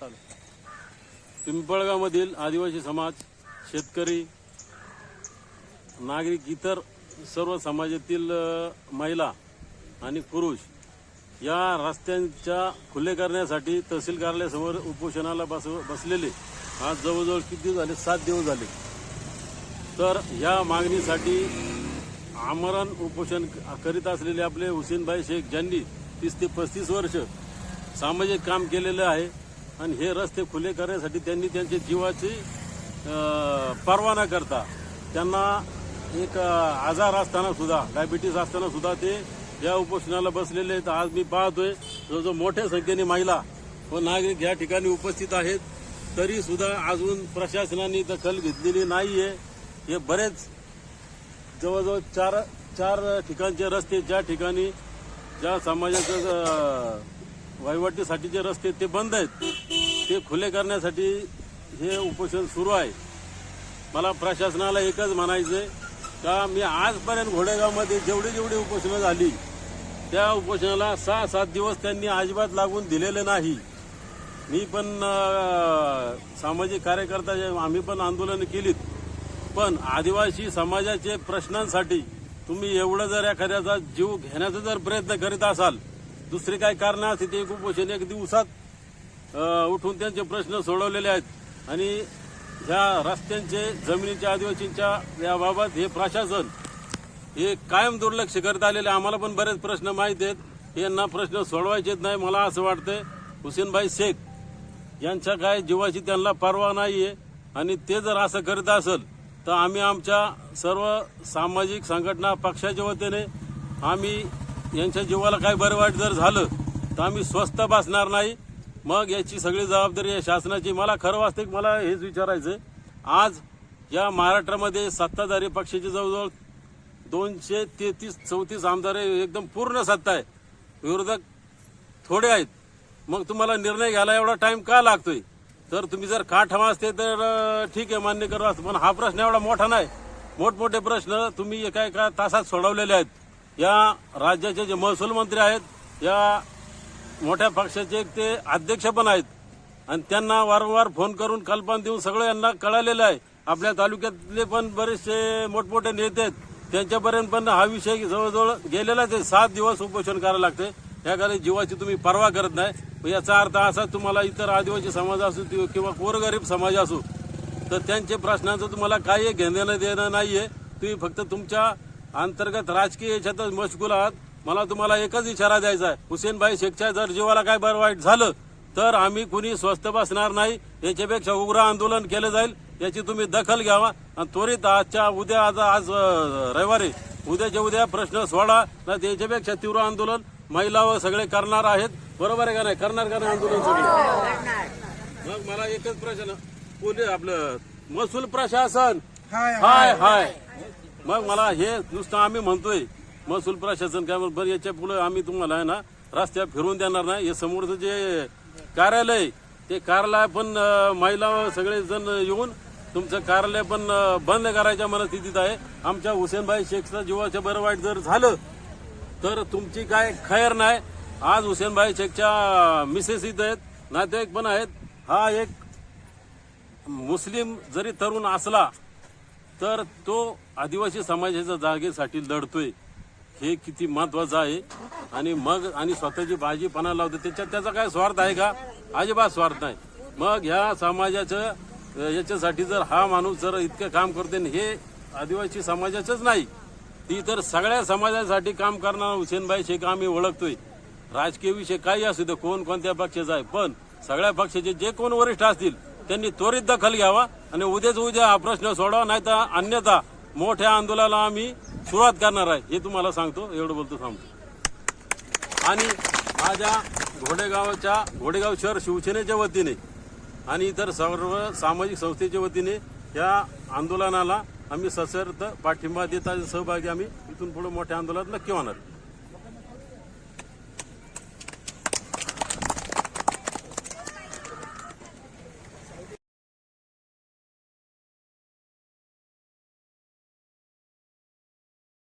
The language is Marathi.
चालेल पिंपळगावमधील आदिवासी समाज शेतकरी नागरिक इतर सर्व समाजातील महिला आणि पुरुष या रस्त्यांच्या खुले करण्यासाठी तहसील कार्यालयासमोर उपोषणाला बस बसलेले. आज जवळजवळ किती दिवस झाले? सात दिवस झाले. तर या मागणीसाठी आमरण उपोषण करीत असलेले आपले हुसेनभाई शेख ज्यांनी तीस ते पस्तीस वर्ष सामाजिक काम केलेलं आहे आणि हे रस्ते खुले करण्यासाठी त्यांनी त्यांच्या जीवाची परवाना करता त्यांना एक आजार असताना सुद्धा डायबिटीस असताना सुद्धा ते या उपोषणाला बसलेले आहेत. आज मी पाहतोय जवळजवळ मोठ्या संख्येने महिला व नागरिक या ठिकाणी उपस्थित आहेत. तरी सुद्धा अजून प्रशासनाने दखल घेतलेली नाहीये. हे बरेच जवळजवळ चार चार ठिकाणचे रस्ते ज्या ठिकाणी ज्या समाजाचं वहिवटीसाठी जे रस्ते ते बंद आहेत. ते खुले करण्यासाठी हे उपोषण सुरू आहे. मला प्रशासनाला एकच म्हणायचंय का मी आजपर्यंत घोडेगावमध्ये जेवढी जेवढी उपोषणं झाली त्या उपोषणाला सहा सात दिवस त्यांनी अजिबात लागून दिलेले नाही. मी पण सामाजिक कार्यकर्ता जे आम्ही पण आंदोलन केलीत. पण आदिवासी समाजाचे प्रश्नांसाठी तुम्ही एवढं जर एखाद्याचा जीव घेण्याचा जर प्रयत्न करीत असाल दुसरी काही कारण असते ते उपोषण एक दिवसात उठून त्यांचे प्रश्न सोडवलेले आहेत. आणि ह्या रस्त्यांचे जमिनीच्या आदिवासींच्या याबाबत हे प्रशासन हे कायम दुर्लक्ष करत आलेले आम्हाला पण बरेच प्रश्न माहीत आहेत. यांना प्रश्न सोडवायचेच नाही मला असं वाटतंय. हुसेनभाई शेख यांच्या काय जीवाची त्यांना पर्वा नाहीये. आणि ते जर असं करत असेल तर आम्ही आमच्या सर्व सामाजिक संघटना पक्षाच्या वतीने आम्ही यांच्या जीवाला काय बरं वाईट जर झालं तर आम्ही स्वस्त बसणार नाही. मग याची सगळी जबाबदारी आहे शासनाची. मला खरं वास्तविक मला हेच विचारायचं आज या महाराष्ट्रामध्ये सत्ताधारी पक्षाची जवळजवळ दोनशे तेहतीस चौतीस आमदार एकदम पूर्ण सत्ता आहे. विरोधक थोडे आहेत. मग तुम्हाला निर्णय घ्यायला एवढा टाइम का लागतोय? तर तुम्ही जर का ठमा असते तर ठीक आहे मान्य करू. असतं पण हा प्रश्न एवढा मोठा नाही. मोठमोठे प्रश्न तुम्ही एका एका तासात सोडवलेले आहेत. या राज्याचे जे महसूल मंत्री आहेत या मोठ्या पक्षाचे ते अध्यक्ष पण आहेत. आणि त्यांना वारंवार फोन करून कल्पना देऊन सगळं यांना कळालेलं आहे. आपल्या तालुक्यातले पण बरेचसे मोठमोठे नेते आहेत. त्यांच्यापर्यंत पण हा विषय जवळजवळ गेलेला ते सात दिवस उपोषण करायला लागते याकडे जीवाची तुम्ही पर्वा करत नाही. याचा अर्थ असा तुम्हाला इतर आदिवासी समाज असू किंवा गोरगरीब समाज असू तर त्यांचे प्रश्नांचं तुम्हाला काही घेणं देणं नाही आहे तुम्ही फक्त तुमच्या अंतर्गत राजकीय याच्यातच मशगूल आहात मला तुम्हाला एकच इशारा द्यायचा आहे. हुसेनभाई शेखच्या जर जीवाला काय बरं वाईट झालं तर आम्ही कुणी स्वस्त बसणार नाही. याच्यापेक्षा उग्र आंदोलन केलं जाईल. याची तुम्ही दखल घ्यावा. आणि त्वरित आजच्या उद्या आज आज रविवारी उद्याच्या उद्या प्रश्न सोडा. नाही याच्यापेक्षा तीव्र आंदोलन महिला व सगळे करणार आहेत. बरोबर आहे का नाही? करणार का नाही आंदोलन सगळे? मग मला एकच प्रश्न. पोलीस आपलं महसूल प्रशासन. हाय. हाय. मग मला हे नुसतं आम्ही म्हणतोय महसूल प्रशासन काय म्हणतो, बरं याच्यापुढे आम्ही तुम्हाला आहे ना रस्त्या फिरवून देणार नाही. हे समोरचं जे कार्यालय ते कार्यालय पण महिला सगळेजण सगळे जण येऊन तुमचं कार्यालय पण बंद करायच्या मनस्थितीत आहे. आमच्या हुसेनभाई शेखचं जीवाचं बरं वाईट जर झालं तर तुमची काय खैर नाही. आज हुसेनभाई शेखच्या मिसेस इथं आहेत नातेवाईक पण आहेत. हा एक मुस्लिम जरी तरुण असला तर तो आदिवासी समाजाच्या जागेसाठी लढतोय. हे किती महत्वाचं आहे. आणि मग आणि स्वतःची भाजीपणा लावतो. त्याच्यात त्याचा काय स्वार्थ आहे का? अजिबात स्वार्थ नाही. मग ह्या समाजाचं याच्यासाठी जर हा माणूस जर इतकं काम करते हे आदिवासी समाजाचंच नाही ती तर सगळ्या समाजासाठी काम करणारा हुसेनभाई शेख आम्ही ओळखतोय. राजकीय विषय काही असू दे कोण कोणत्या पक्षाचा आहे पण सगळ्या पक्षाचे जे कोण वरिष्ठ असतील त्यांनी त्वरित दखल घ्यावा. आणि उद्याच उद्या हा प्रश्न सोडवा नाही तर अन्यथा मोठ्या आंदोलनाला आम्ही सुरुवात करणार आहे हे तुम्हाला सांगतो एवढं बोलतो सांगतो आणि माझ्या घोडेगावच्या घोडेगाव शहर शिवसेनेच्या वतीने आणि इतर सर्व सामाजिक संस्थेच्या वतीने या आंदोलनाला आम्ही सशर्त पाठिंबा देता सहभागी आम्ही. इथून पुढे मोठ्या आंदोलनात नक्की होणार.